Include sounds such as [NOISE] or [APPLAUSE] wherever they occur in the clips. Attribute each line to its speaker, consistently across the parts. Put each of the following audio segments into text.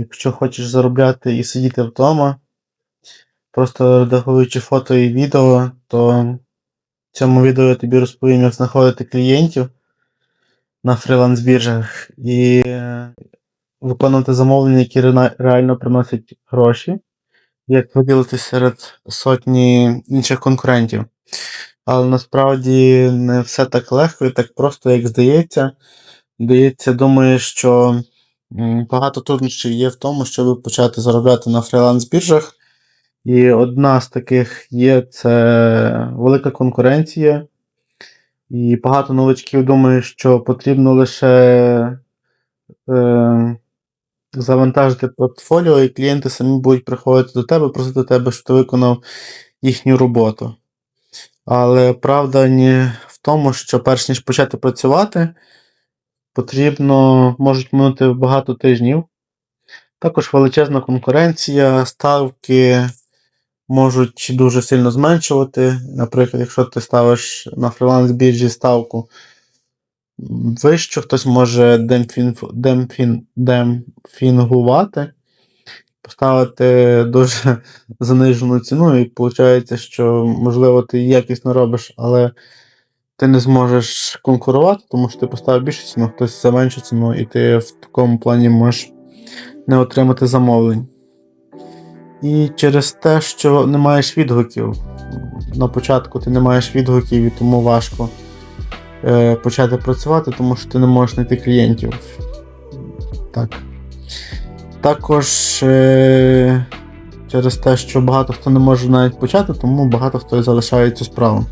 Speaker 1: якщо хочеш заробляти і сидіти вдома, просто редагуючи фото і відео, то в цьому відео я тобі розповім, як знаходити клієнтів на фріланс-біржах і е, виконувати замовлення, які реально приносять гроші, як виділитися серед сотні інших конкурентів. Але насправді не все так легко і так просто, як здається. Здається, думаю, що багато труднощів є в тому, щоб почати заробляти на фріланс-біржах. І одна з таких є це велика конкуренція. І багато новачків думає, що потрібно лише е, завантажити портфоліо, і клієнти самі будуть приходити до тебе, просити тебе, щоб ти виконав їхню роботу. Але правда не в тому, що перш ніж почати працювати, потрібно, можуть минути багато тижнів. Також величезна конкуренція, ставки можуть дуже сильно зменшувати. Наприклад, якщо ти ставиш на фріланс-біржі ставку вищу, хтось може демпфін, поставити дуже [LAUGHS] занижену ціну, і виходить, що, можливо, ти якісно робиш, але ти не зможеш конкурувати, тому що ти поставив більшу ціну, хтось за меншу ціну, і ти в такому плані можеш не отримати замовлень. І через те, що не маєш відгуків. На початку ти не маєш відгуків, і тому важко е, почати працювати, тому що ти не можеш знайти клієнтів. Так. Також е, через те, що багато хто не може навіть почати, тому багато хто і залишає цю справу.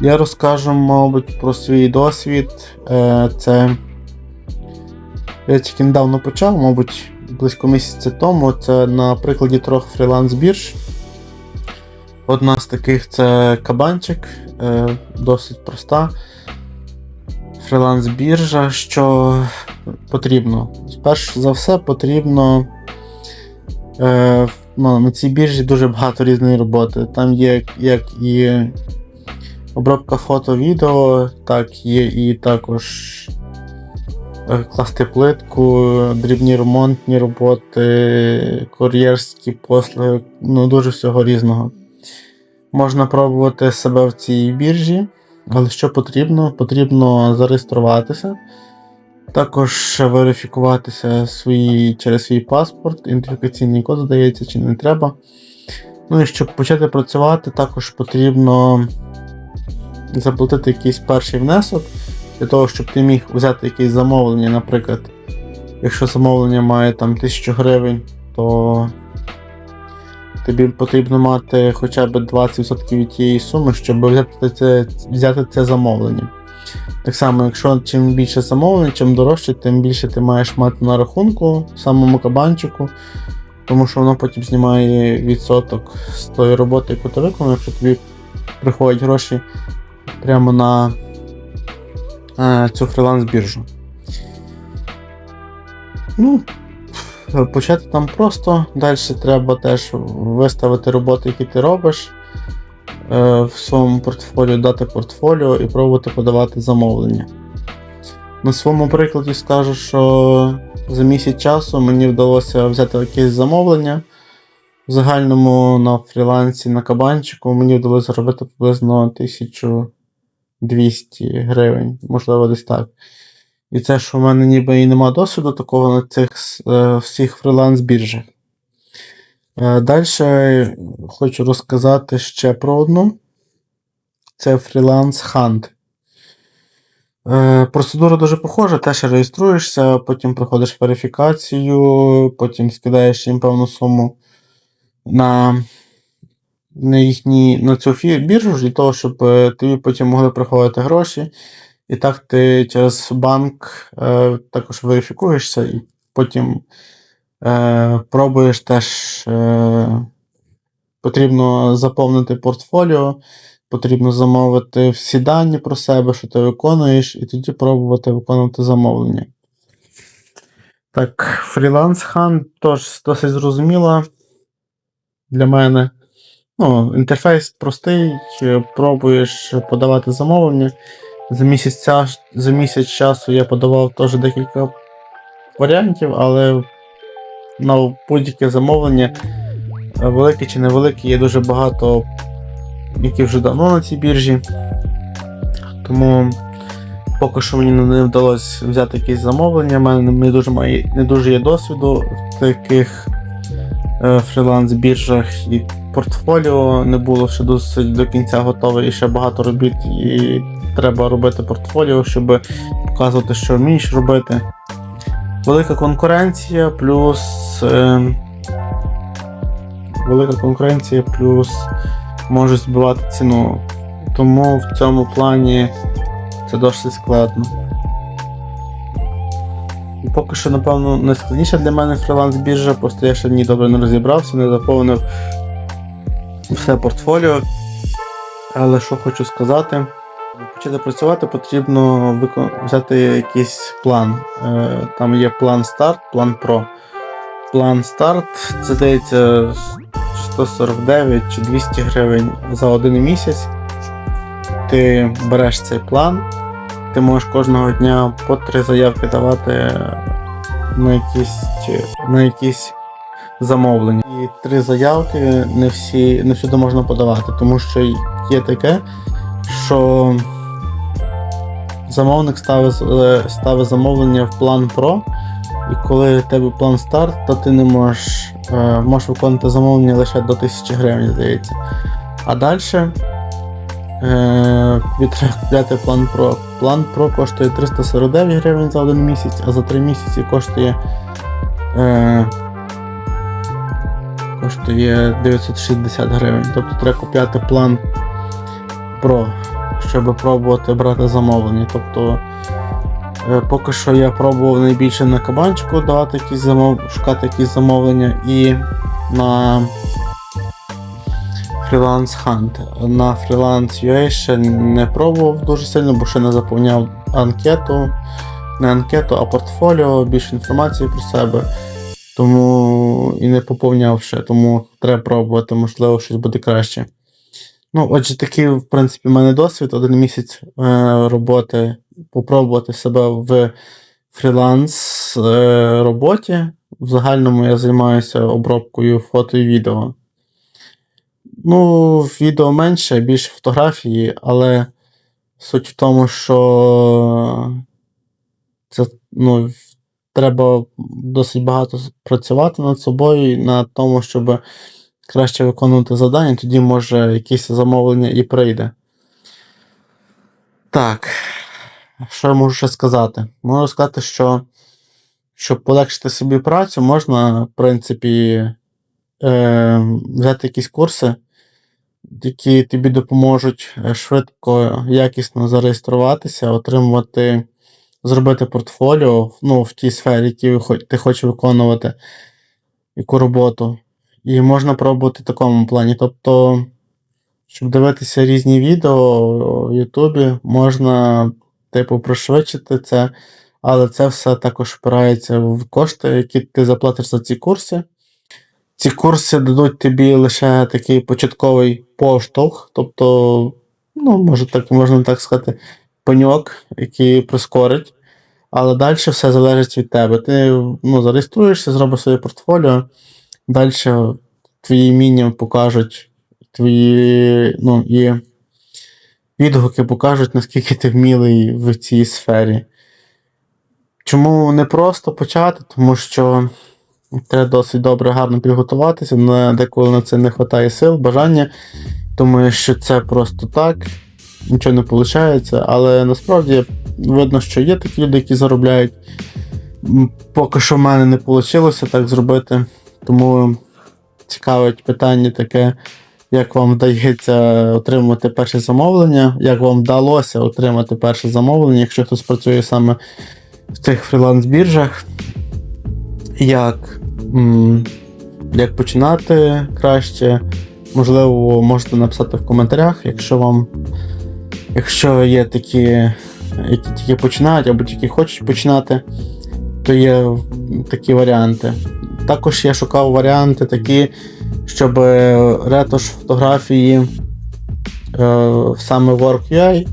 Speaker 1: Я розкажу, мабуть, про свій досвід. Е, це я тільки недавно почав, мабуть, близько місяця тому. Це на прикладі трьох фріланс-бірж. Одна з таких це кабанчик, е, досить проста. Фріланс-біржа, що потрібно. Перш за все, потрібно. Е, ну, на цій біржі дуже багато різної роботи. Там є як і обробка фото, відео, так є і також е, класти плитку, дрібні ремонтні роботи, кур'єрські послуги, ну дуже всього різного. Можна пробувати себе в цій біржі, але що потрібно? Потрібно зареєструватися, також верифікуватися свої, через свій паспорт, ідентифікаційний код, здається, чи не треба. Ну і щоб почати працювати, також потрібно заплатити якийсь перший внесок для того, щоб ти міг взяти якесь замовлення. Наприклад, якщо замовлення має там 1000 гривень, то тобі потрібно мати хоча б 20% від тієї суми, щоб взяти це, взяти це замовлення. Так само, якщо чим більше замовлень, чим дорожче, тим більше ти маєш мати на рахунку самому кабанчику, тому що воно потім знімає відсоток з тої роботи, яку ти виконав, якщо тобі приходять гроші прямо на е, цю фріланс-біржу. Ну, почати там просто. Далі треба теж виставити роботи, які ти робиш. е, В своєму портфоліо дати портфоліо і пробувати подавати замовлення. На своєму прикладі скажу, що за місяць часу мені вдалося взяти якесь замовлення. В загальному на фрілансі на кабанчику мені вдалося заробити приблизно 1200 гривень, можливо, десь так. І це, що в мене ніби і нема досвіду такого на цих е, всіх фріланс-біржах. Е, Далі хочу розказати ще про одну. Це фріланс Hunt. Е, Процедура дуже похожа, теж реєструєшся, потім проходиш верифікацію, потім скидаєш їм певну суму на, на, їхні, на цю біржу для того, щоб е, тобі потім могли приходити гроші. І так ти через банк е, також верифікуєшся і потім е, пробуєш теж. Е, потрібно заповнити портфоліо, потрібно замовити всі дані про себе, що ти виконуєш, і тоді пробувати виконувати замовлення. Так, фріланс хан теж досить зрозуміла для мене. Ну, інтерфейс простий, пробуєш подавати замовлення. За місяць, за місяць часу я подавав теж декілька варіантів, але на будь-яке замовлення, е, велике чи невелике, є дуже багато, які вже давно на цій біржі. Тому поки що мені не вдалося взяти якісь замовлення. У мене не дуже, має, не дуже є досвіду в таких е, фріланс-біржах портфоліо не було ще досить до кінця готове і ще багато робіт, і треба робити портфоліо, щоб показувати, що вмієш робити. Велика конкуренція, плюс. Е, велика конкуренція, плюс можуть збивати ціну. Тому в цьому плані це досить складно. Поки що, напевно, найскладніше для мене фріланс-біржа, просто я ще ні добре не розібрався, не заповнив все портфоліо. Але що хочу сказати, почати працювати, потрібно взяти якийсь план. Е, Там є план старт, план Pro. План старт, це здається 149 чи 200 гривень за один місяць. Ти береш цей план, ти можеш кожного дня по три заявки давати на якісь, на якісь замовлення. І три заявки не всі не всюди можна подавати, тому що є таке, що замовник ставить, е, ставить замовлення в план Pro, і коли в тебе план старт, то ти не можеш, е, можеш виконувати замовлення лише до 1000 гривень, здається. А далі е, купляти план Pro. План Pro коштує 349 гривень за один місяць, а за 3 місяці коштує. Коштує 960 гривень. Тобто треба купляти план Pro, щоб пробувати брати замовлення. Тобто, е, поки що я пробував найбільше на кабанчику давати якісь замов... шукати якісь замовлення і на Freelance Hunt. На Freelance UA ще не пробував дуже сильно, бо ще не заповняв анкету. Не анкету, а портфоліо, більше інформації про себе. Тому і не поповняв ще, тому треба пробувати, можливо, щось буде краще. Ну, отже, такий, в принципі, в мене досвід. Один місяць е, роботи, попробувати себе в фріланс е, роботі. В загальному я займаюся обробкою фото і відео. Ну, відео менше, більше фотографії, але суть в тому, що це ну, треба досить багато працювати над собою і над тому, щоб краще виконувати завдання, тоді може якесь замовлення і прийде. Так, що я можу ще сказати? Можу сказати, що щоб полегшити собі працю, можна, в принципі, е, взяти якісь курси, які тобі допоможуть е, швидко, якісно зареєструватися, отримувати, зробити портфоліо ну, в тій сфері, які ти хочеш виконувати, яку роботу. І можна пробувати в такому плані. Тобто, щоб дивитися різні відео в Ютубі, можна, типу, пришвидшити це, але це все також впирається в кошти, які ти заплатиш за ці курси. Ці курси дадуть тобі лише такий початковий поштовх, тобто, ну, може так, можна так сказати, пеньок, який прискорить. Але далі все залежить від тебе. Ти ну, зареєструєшся, зробиш своє портфоліо. Далі твої вміння покажуть твої ну, і відгуки покажуть, наскільки ти вмілий в цій сфері. Чому не просто почати? Тому що треба досить добре, гарно підготуватися, на деколи на це не вистачає сил, бажання. Думаю, що це просто так, нічого не виходить, але насправді видно, що є такі люди, які заробляють. Поки що в мене не вийшло так зробити. Тому цікавить питання таке, як вам вдається отримати перше замовлення, як вам вдалося отримати перше замовлення, якщо хтось працює саме в цих фріланс-біржах. Як, як починати краще? Можливо, можете написати в коментарях, якщо вам. Якщо є такі, які тільки починають або тільки хочуть починати, то є такі варіанти. Також я шукав варіанти такі, щоб ретуш фотографії е, саме в WorkUI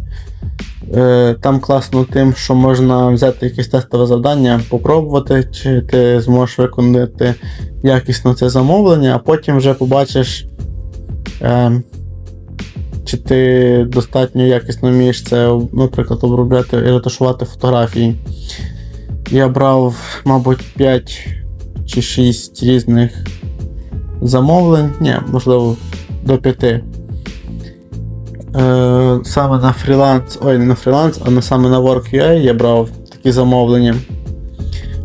Speaker 1: Е, Там класно тим, що можна взяти якесь тестове завдання, попробувати, чи ти зможеш виконати якісно це замовлення, а потім вже побачиш, е, чи ти достатньо якісно вмієш це, наприклад, обробляти і ретушувати фотографії. Я брав, мабуть, 5 чи 6 різних замовлень, ні, можливо, до 5. Е, саме на фріланс, ой, не на фріланс, а саме на Work.ua я брав такі замовлення.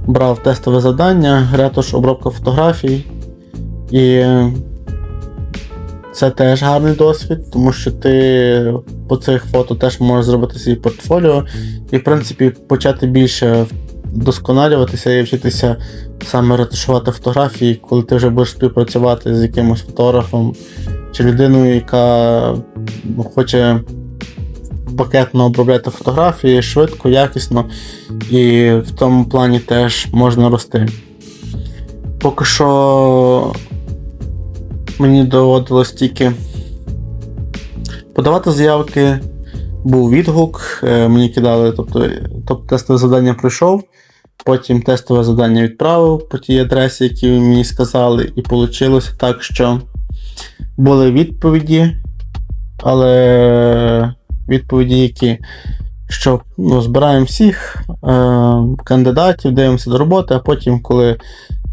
Speaker 1: Брав тестове завдання, ретуш, обробка фотографій. І це теж гарний досвід, тому що ти по цих фото теж можеш зробити свій портфоліо і, в принципі, почати більше вдосконалюватися і вчитися саме ретушувати фотографії, коли ти вже будеш співпрацювати з якимось фотографом чи людиною, яка ну, хоче пакетно обробляти фотографії швидко, якісно, і в тому плані теж можна рости. Поки що мені доводилось тільки подавати заявки, був відгук, е, мені кидали, тобто, тобто тестове завдання пройшов, потім тестове завдання відправив по тій адресі, які мені сказали, і вийшло так, що були відповіді, але відповіді, які що ну, збираємо всіх е, кандидатів, дивимося до роботи, а потім, коли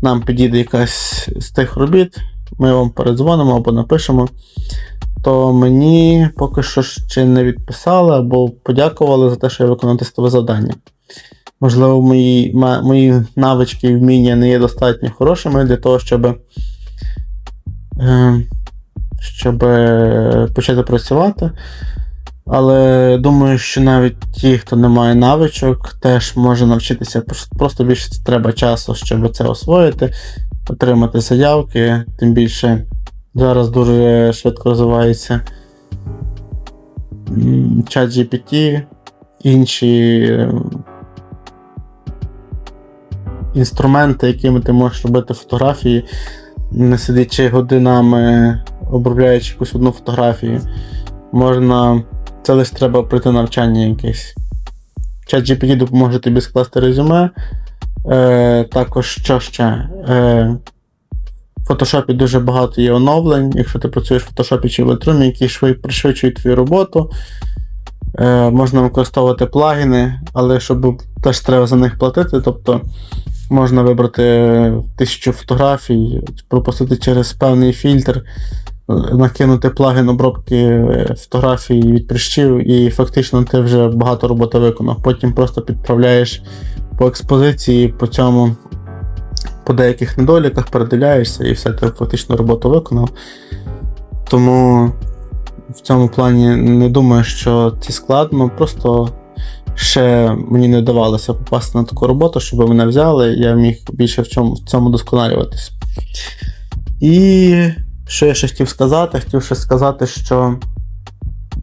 Speaker 1: нам підійде якась з тих робіт, ми вам передзвонимо або напишемо, то мені поки що ще не відписали або подякували за те, що я виконав тестове завдання. Можливо, мої, мої навички і вміння не є достатньо хорошими для того, щоб, е, щоб е, почати працювати. Але думаю, що навіть ті, хто не має навичок, теж може навчитися. Просто більше треба часу, щоб це освоїти, отримати заявки. Тим більше зараз дуже швидко розвивається чат GPT, інші е, інструменти, якими ти можеш робити фотографії, не сидячи годинами, обробляючи якусь одну фотографію. Можна. Це лише треба пройти навчання якесь. Чат GPT допоможе тобі скласти резюме. Е, також що ще? Е, в Photoshop дуже багато є оновлень, якщо ти працюєш в Photoshop чи в Lightroom, які швид- пришвидшують твою роботу. Е, можна використовувати плагіни, але щоб теж треба за них платити. Тобто можна вибрати тисячу фотографій, пропустити через певний фільтр, накинути плагін обробки е, фотографій від прищів, і фактично ти вже багато роботи виконав. Потім просто підправляєш по експозиції, по цьому, по деяких недоліках, передивляєшся і все, ти фактично роботу виконав. Тому в цьому плані не думаю, що це складно. Просто ще мені не вдавалося попасти на таку роботу, щоб мене взяли, я міг більше в цьому, в цьому досконалюватись. І що я ще хотів сказати? Хотів ще сказати, що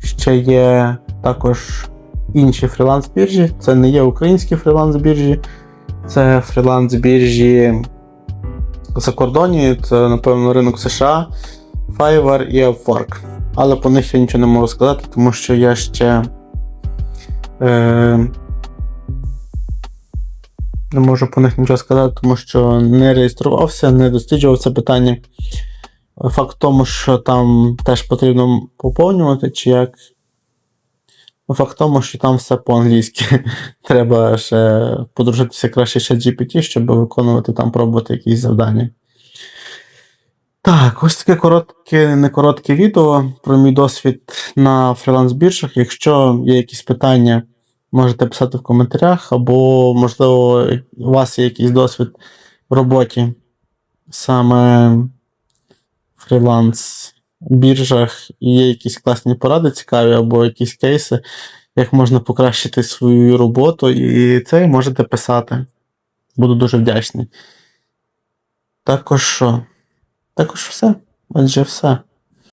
Speaker 1: ще є також інші фріланс-біржі. Це не є українські фріланс-біржі, це фріланс-біржі закордонні, це, напевно, ринок США, Fiverr і Upwork. Але по них я нічого не можу сказати, тому що я ще е, не можу по них нічого сказати, тому що не реєструвався, не досліджував це питання. Факт в тому, що там теж потрібно поповнювати, чи як. Ну, Факт тому, що там все по-англійськи. [LAUGHS] Треба ще подружитися краще ще GPT, щоб виконувати там, пробувати якісь завдання. Так, ось таке коротке, не коротке відео про мій досвід на фріланс-біржах. Якщо є якісь питання, можете писати в коментарях, або, можливо, у вас є якийсь досвід в роботі саме в фріланс-біржах, і є якісь класні поради цікаві, або якісь кейси, як можна покращити свою роботу, і це можете писати. Буду дуже вдячний. Також що? Також все. Отже, все.